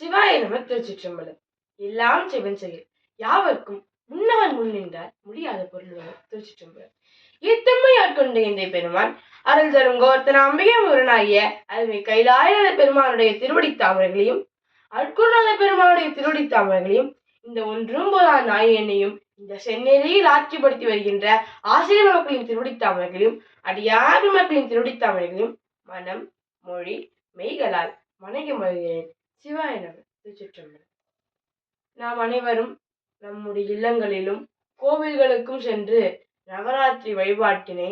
சிவாய நம திருச்சிற்றம்பலம் எல்லாம் சிவன் செயல். யாவர்க்கும் முன்னவன் முன் நின்றார் முடியாத பொருள் திருச்சிற்றம்பலம் இத்தம்மை ஆட்கொண்ட இந்த பெருமான் அருள் தரும் கோர்த்தன அம்பிகை முருனாகிய அருமை கைலாய பெருமானுடைய திருவடி தாமரைகளையும் அட்குநாத பெருமானுடைய திருவடி தாமரைகளையும் இந்த ஒன்றும் போதா நாயனையும் இந்த சென்னையில் ஆட்சிப்படுத்தி வருகின்ற ஆசிரியர் மக்களின் திருவடி தாமரைகளையும் அடியாறு மக்களின் திருவடி தாமரைகளையும் மனம் மொழி மெய்களால் வணங்கி மகிழ்கிறேன். சிவாய நம திருச்சிற்றம்பலம். நாம் அனைவரும் நம்முடைய இல்லங்களிலும் கோவில்களுக்கும் சென்று நவராத்திரி வழிபாட்டினை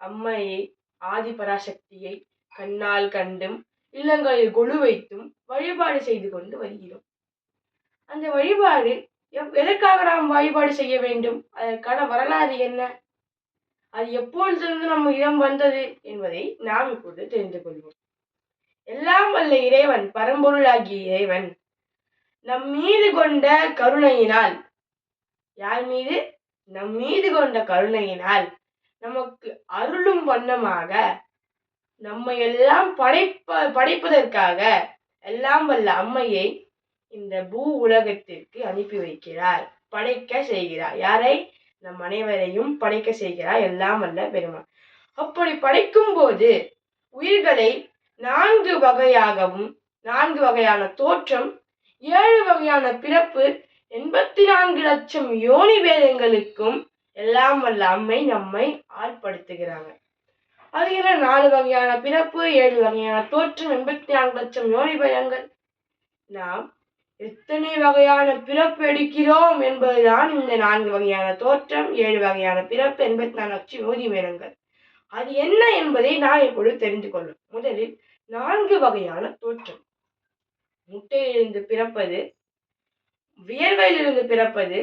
அம்மையை ஆதிபராசக்தியை கண்ணால் கண்டும் இல்லங்களில் கொலு வைத்தும் வழிபாடு செய்து கொண்டு வருகிறோம். அந்த வழிபாடு எதற்காக நாம் வழிபாடு செய்ய வேண்டும்? அதற்கான வரலாறு என்ன? அது எப்பொழுதிலிருந்து நம்ம இடம் வந்தது என்பதை நாம் இப்பொழுது தெரிந்து கொள்வோம். எல்லாம் வல்ல இறைவன் பரம்பொருளாகிய இறைவன். நம் மீது கொண்ட கருணையினால் யார் மீது? நம் மீது கொண்ட கருணையினால் நமக்கு அருளும் வண்ணமாக நம்மை எல்லாம் படைப்ப படைப்பதற்காக எல்லாம் வல்ல அம்மையை இந்த பூ உலகத்திற்கு அனுப்பி வைக்கிறார் படைக்க செய்கிறார். யாரை? நம் அனைவரையும் படைக்க செய்கிறார் எல்லாம் வல்ல பெருமான். அப்படி படைக்கும் போது உயிர்களை நான்கு வகையாகவும் நான்கு வகையான தோற்றம் ஏழு வகையான பிறப்பு எண்பத்தி நான்கு லட்சம் யோனி வேதங்களுக்கும் எல்லாம் வல்ல அம்மை நம்மை ஆட்படுத்துகிறாங்க. அது என்ன? நாலு வகையான பிறப்பு ஏழு வகையான தோற்றம் எண்பத்தி நான்கு லட்சம் யோனி பயங்கள் நாம் எத்தனை வகையான பிறப்பு எடுக்கிறோம் என்பதுதான் இந்த நான்கு வகையான தோற்றம் ஏழு வகையான பிறப்பு எண்பத்தி நாலு லட்சம் யோனி வேதங்கள். அது என்ன என்பதை நான் இப்பொழுது தெரிந்து கொள்ளும். முதலில் நான்கு வகையான தோற்றம். முட்டையிலிருந்து பிறப்பது வியர்வையிலிருந்து பிறப்பது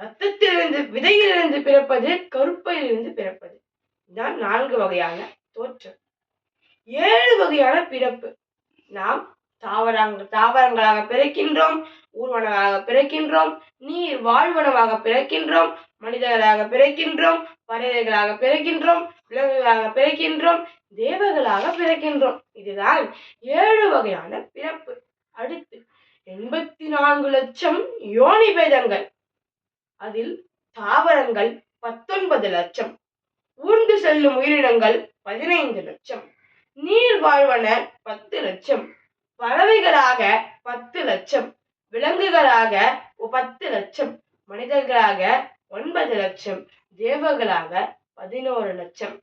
ரத்தத்திலிருந்து விதையிலிருந்து பிறப்பது கருப்பையிலிருந்து பிறப்பது. இதுதான் நான்கு வகையான தோற்றம். ஏழு வகையான பிறப்பு நாம் தாவரங்கள் தாவரங்களாக பிறக்கின்றோம் ஊர்வனமாக பிறக்கின்றோம் நீர் வாழ்வனமாக பிறக்கின்றோம் மனிதர்களாக பிறக்கின்றோம் பறவைகளாக பிறக்கின்றோம் விலங்குகளாக பிறக்கின்றோம் தேவர்களாக பிறக்கின்றோம். இதுதான் ஏழு வகையான பிறப்பு. அடுத்து எண்பத்தி நான்கு லட்சம் யோனி பேதங்கள். அதில் தாவரங்கள் பத்தொன்பது லட்சம். ஊர்ந்து செல்லும் உயிரினங்கள் பதினைந்து லட்சம். நீர் வாழ்வன பத்து லட்சம். பறவைகளாக பத்து லட்சம். விலங்குகளாக பத்து லட்சம். மனிதர்களாக ஒன்பது லட்சம். தேவர்களாக பதினோரு லட்சம்.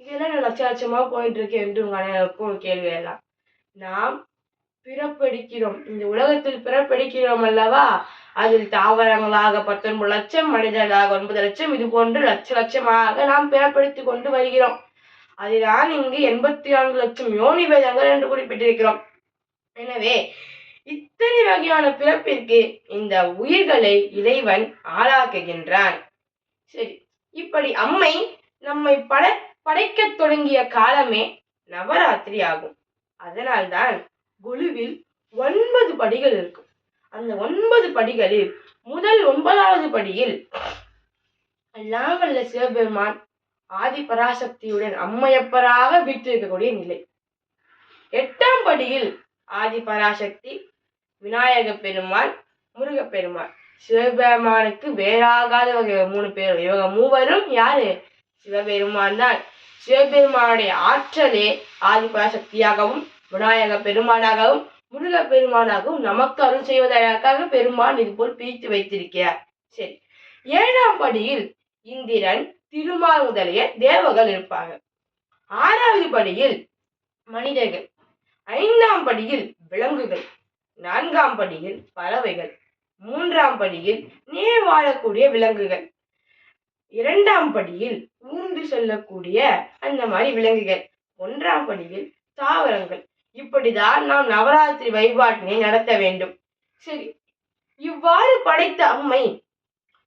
இதெல்லாம் நான் லட்ச லட்சமாக போயிட்டு இருக்கேன் என்று உங்கள் அனைவருக்கும் கேள்வி எல்லாம். நாம் பிறப்பெடுக்கிறோம். இந்த உலகத்தில் பிறப்பெடுக்கிறோம் அல்லவா? அதில் தாவரங்களாக பத்தொன்பது லட்சம் மனிதர்களாக ஒன்பது லட்சம் இது போன்று லட்ச லட்சமாக நாம் பிறப்பெடுத்து கொண்டு வருகிறோம். அதுதான் இங்கு எண்பத்தி நான்கு லட்சம் யோனி வேதங்கள் என்று குறிப்பிட்டிருக்கிறோம். எனவே இத்தனை வகையான பிறப்பிற்கு இந்த உயிர்களை இறைவன் ஆளாக்குகின்றான். சரி இப்படி அம்மை நம்மை பட படைக்கத் தொடங்கிய காலமே நவராத்திரி ஆகும். அதனால்தான் குழுவில் ஒன்பது படிகள் இருக்கும். அந்த ஒன்பது படிகளில் முதல் ஒன்பதாவது படியில் எல்லாம் வல்ல சிவபெருமான் ஆதி பராசக்தியுடன் அம்மையப்பராக வீற்றிருக்கக்கூடிய நிலை. எட்டாம் படியில் ஆதி பராசக்தி விநாயக பெருமான். முருகப்பெருமான் சிவபெருமானுக்கு வேறாகாத வகை மூணு பேரும் இவங்க மூவரும் யாரு? சிவபெருமான் தான். சிவபெருமானுடைய ஆற்றலே ஆதி சக்தியாகவும் விநாயக பெருமானாகவும் முருக பெருமானாகவும் நமக்கு அருள் செய்வதற்காக பெருமான் இது போல் பிரித்து வைத்திருக்கிறார். சரி. ஏழாம் படியில் இந்திரன் திருமால் முதலிய தேவர்கள் இருப்பாங்க ஆறாவது படியில் மனிதர்கள். ஐந்தாம் படியில் விலங்குகள். நான்காம் படியில் பறவைகள். மூன்றாம் படியில் நீர் வாழக்கூடிய விலங்குகள். இரண்டாம் படியில் ஊர்ந்து செல்லக்கூடிய அந்த மாதிரி விலங்குகள். ஒன்றாம் படியில் தாவரங்கள். இப்படிதான் நாம் நவராத்திரி வழிபாட்டினை நடத்த வேண்டும். சரி இவ்வாறு படைத்த அம்மை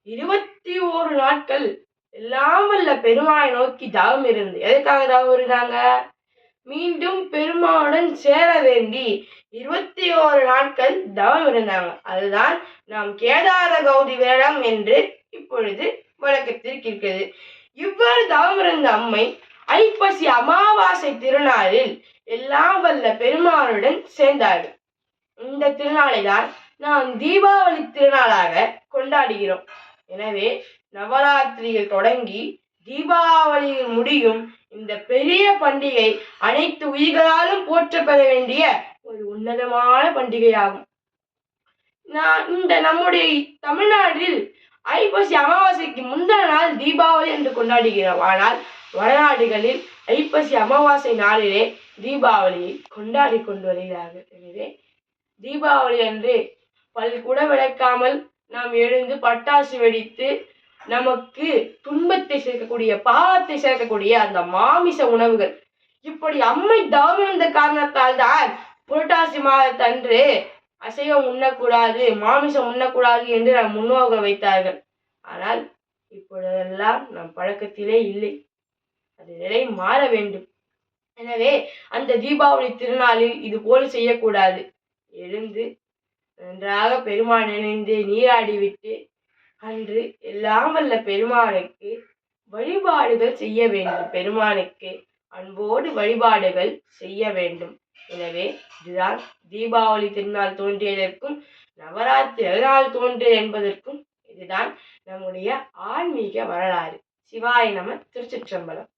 இருபத்தி ஓரு நாட்கள் எல்லாம் வல்ல பெருமாளை நோக்கி தவம் இருந்து எதுக்காக தவம் இருந்தாங்க மீண்டும் பெருமாளுடன் சேர வேண்டி இருபத்தி ஓரு நாட்கள் தவம் இருந்தாங்க. அதுதான் நாம் கேதார கௌதி விரதம் என்று இப்பொழுது வழக்கத்திற்கு இருக்கிறது இவ்வாறு தவம் இருந்த அம்மை ஐப்பசி அமாவாசை திருநாளில் எல்லாம் வல்ல பெருமாளுடன் சேர்ந்தார்கள். இந்த திருநாளை தான் நாம் தீபாவளி திருநாளாக கொண்டாடுகிறோம். எனவே நவராத்திரியில் தொடங்கி தீபாவளியில் முடியும் இந்த பெரிய பண்டிகை அனைத்து உயிர்களாலும் போற்றப்பட வேண்டிய ஒரு உன்னதமான பண்டிகையாகும். நான் இந்த நம்முடைய தமிழ்நாட்டில் ஐப்பசி அமாவாசைக்கு முந்தின நாள் தீபாவளி என்று கொண்டாடுகிறோம். ஆனால் வடநாடுகளில் ஐப்பசி அமாவாசை நாளிலே தீபாவளியை கொண்டாடி கொண்டு வருகிறார்கள். எனவே தீபாவளி அன்று பல் கூட விளக்காமல் நாம் எழுந்து பட்டாசு வெடித்து நமக்கு துன்பத்தை சேர்க்கக்கூடிய பாவத்தை சேர்க்கக்கூடிய அந்த மாமிச உணவுகள். இப்படி அம்மை தவம் இருந்த காரணத்தால் தான் புரட்டாசி மாதத்தன்று அசைவம் உண்ணக்கூடாது மாமிசம் உண்ணக்கூடாது என்று நம் முன்னோர்கள் வைத்தார்கள். ஆனால் இப்பொழுதெல்லாம் நம் பழக்கத்திலே இல்லை. அது நிலை மாற வேண்டும். எனவே அந்த தீபாவளி திருநாளில் இது போல் செய்யக்கூடாது. எழுந்து நன்றாக பெருமான் நினைந்து நீராடிவிட்டு அன்று எல்லாம் வல்ல பெருமானுக்கு வழிபாடுகள் செய்ய வேண்டும். பெருமானுக்கு அன்போடு வழிபாடுகள் செய்ய வேண்டும். எனவே இதுதான் தீபாவளி திருநாள் தோன்றியதற்கும் நவராத்திரி நாள் தோன்றியது என்பதற்கும் இதுதான் நம்முடைய ஆன்மீக வரலாறு. சிவாய நம திருச்சிற்றம்பலம்.